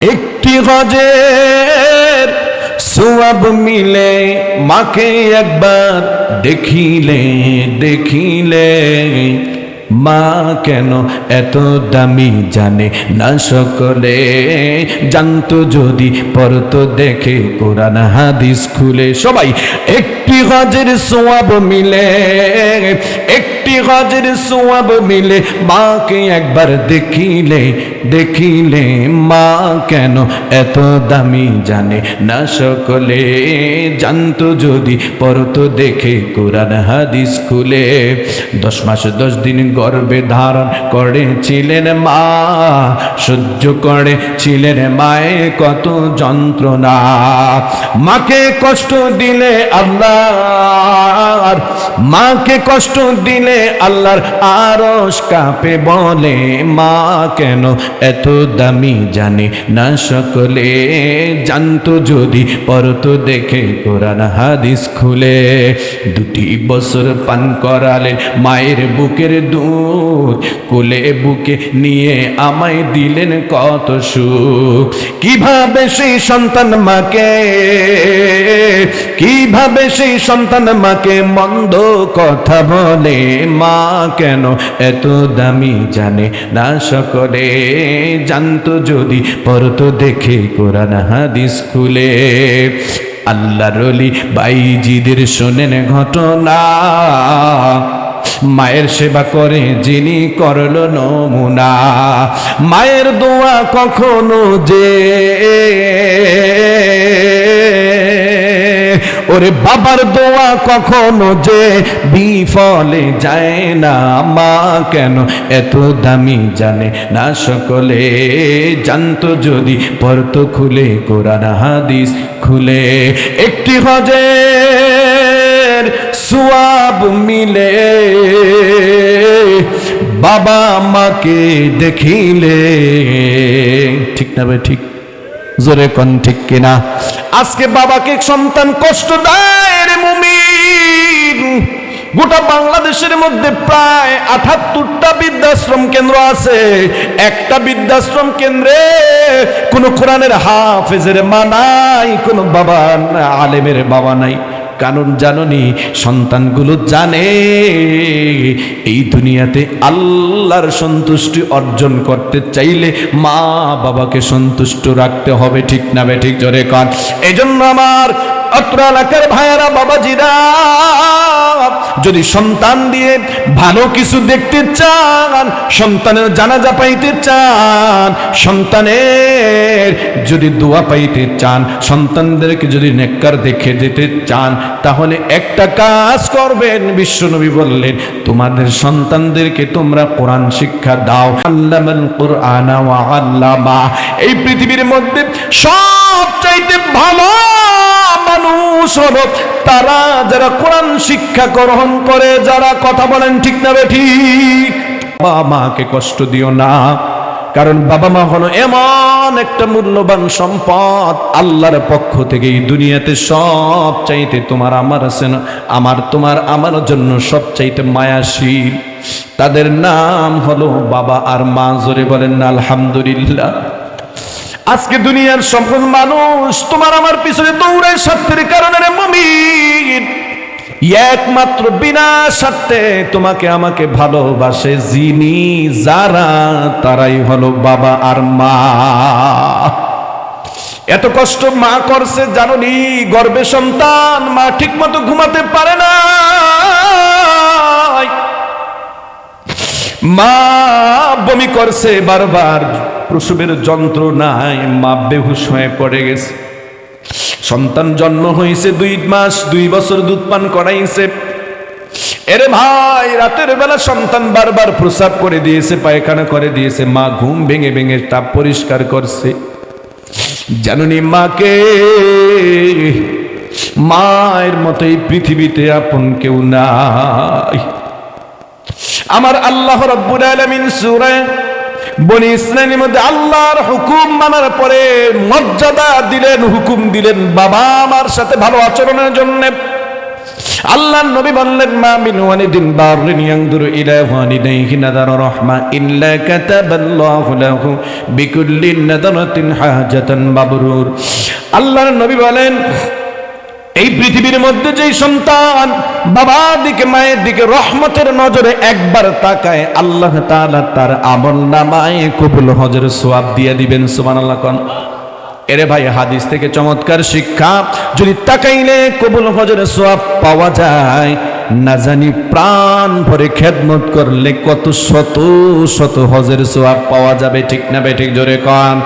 একটি হজের সোয়াব মিলে মাকে একবার দেখিলে দেখিলে, মা কেন এত দামি জানে না সকলে? জানতো যদি পরতো দেখে, কোরআন, হাদিস খুলে সবাই। একটি হজের সোয়াব মিলে, একটি হজের সোয়াব মিলে মাকে একবার দেখিলে দেখিলে মা কেন এত দামি জানে? না সকলে জানতো যদি, পরতো দেখে কোরআন হাদিস খুলে। দশ মাস দশ দিন গর্ভে ধারণ করেছিলেন মা, সহ্য করেছিলেন মায়ে কত যন্ত্রণা। মাকে কষ্ট দিলে আল্লাহ, মাকে কষ্ট দিলে আল্লাহর আরস কাপে বলে, মা কেন এত দামি জানে না সকলে? জানতো যদি, পরতো দেখে কোরআন হাদিস খুলে। দুটি বছর পান করালেন মায়ের বুকের দুধ, কোলে বুকে নিয়ে আমায় দিলেন কত সুখ। কীভাবে সেই সন্তান মাকে, কীভাবে সেই সন্তান মাকে মন্দ কথা বলে? মা কেন এত দামি জানে? না সকলে জানতো যদি পরতো দেখে কোরআন, হাদিস খুলে। আল্লাহ রলি বাইজিদের শোনেন ঘটনা। মায়ের সেবা করে যিনি করল নমুনা। মায়ের দোয়া কখনো যে ওরে বাবার দোয়া কখনো যে বিফলে যায় না, মা কেন এত দামি জানে না সকলে? জানতো যদি পরত খুলে, কোরআন, হাদিস খুলে। একটি হজের সুয়াব মিলে, বাবা মাকে দেখিলে। ঠিক না ভাই, ঠিক। জোরে কন ঠিক কিনা? আজকে বাবাকে সন্তান কষ্ট দেয় রে মুমিন। গোটা বাংলাদেশের মধ্যে প্রায় আঠাত্তরটা বৃদ্ধাশ্রম কেন্দ্র আছে। একটা বৃদ্ধাশ্রম কেন্দ্রে কোনো কোরআনের হাফেজের মা নাই, কোনো বাবা আলেমের বাবা নাই। কারণ জাননি, সন্তানগুলো জানে। এই দুনিয়াতে আল্লাহর সন্তুষ্টি অর্জন করতে চাইলে মা বাবাকে সন্তুষ্ট রাখতে হবে, ঠিক না বে ঠিক জোরে কান। এজন্য জন্য আমার অত্র এলাকার ভাইয়ারা, বাবাজিরা, যদি সন্তান দিয়ে ভালো কিছু দেখতে চান, সন্তানের জানাজা পাইতে চান, সন্তানের যদি দোয়া পাইতে চান, সন্তানদেরকে যদি নেককার দেখে যেতে চান, তাহলে একটা কাজ করবেন, বিশ্বনবী বললেন, তোমাদের সন্তানদেরকে তোমরা কোরআন শিক্ষা দাও। আল্লামাল কুরআনা এই পৃথিবীর মধ্যে সব চাইতে ভালো মানুষ হলো, তারা যারা কোরআন শিক্ষা গ্রহণ করে, যারা কথা বলেন ঠিক না ঠিক, বাবা মাকে কষ্ট দিও না। কারণ বাবা মা হলো এমন একটা মূল্যবান সম্পদ, আল্লাহর পক্ষ থেকে এই দুনিয়াতে সব চাইতে তোমার আমার আছে আমার তোমার আমার জন্য সব চাইতে মায়াশীল। তাদের নাম হলো বাবা আর মা, জোরে বলেন আলহামদুলিল্লাহ। আজকে দুনিয়ার সকল মানুষ তোমার আমার পিছনে দৌড়ায় স্বার্থের কারণে মমিন। একমাত্র বিনা স্বার্থে তোমাকে আমাকে ভালোবাসে যিনি, যারা, তারাই হলো বাবা আর মা। এত কষ্ট মা করছে, জাননি, গর্বে সন্তান, মা ঠিক মতো ঘুমাতে পারে না মা বমি করছে বারবার। প্রসবের যন্ত্রণায় মা বেহুশ হয়ে পড়ে গেছে। সন্তান জন্ম হয়েছে দুই মাস, দুই বছর দুধ পান করাইছে। এরে ভাই, রাতের বেলা সন্তান বারবার প্রসাব করে দিয়েছে, পায়খানা করে দিয়েছে। মা ঘুম ভেঙে ভেঙে তাপ পরিষ্কার করছে। জানুনি মাকে, মায়ের মতো এই পৃথিবীতে আপন কেউ নাই। আমার আল্লাহ রব্বুল আলামিন সূরা বনি ইসরাইলের মধ্যে আল্লাহর হুকুম মানার পরে মর্যাদা দিলেন, হুকুম দিলেন বাবা আমার সাথে ভালো আচরণের জন্য। আল্লাহ নবী বললেন, মা মিন ওয়ালিদিন বাররিন ইয়ানদুরু ইলা ওয়ালিদাইহি নাদারা রাহমা ইল্লা কাতাবাল্লাহু লাহু বিকুল্লি নাদারাতিন হাজাতান মাবরুর। আল্লাহর নবী বলেন এই পৃথিবীর মধ্যে যেই সন্তান বাবার দিকে, মায়ের দিকে রহমতের নজরে একবার তাকায়, আল্লাহ তাআলা তার আমল নামায় কবুল হজের সোয়াব দিয়ে দিবেন, সুবহানাল্লাহ কোন। এরে ভাই, হাদিস থেকে চমৎকার শিক্ষা, যদি তাকাইলে কবুল হজরের সোয়াব পাওয়া যায়, না জানি প্রাণ ভরে খেদমত করলে কত শত শত হজের সোয়াব পাওয়া যাবে, ঠিক না বে, ঠিক জোরে কন।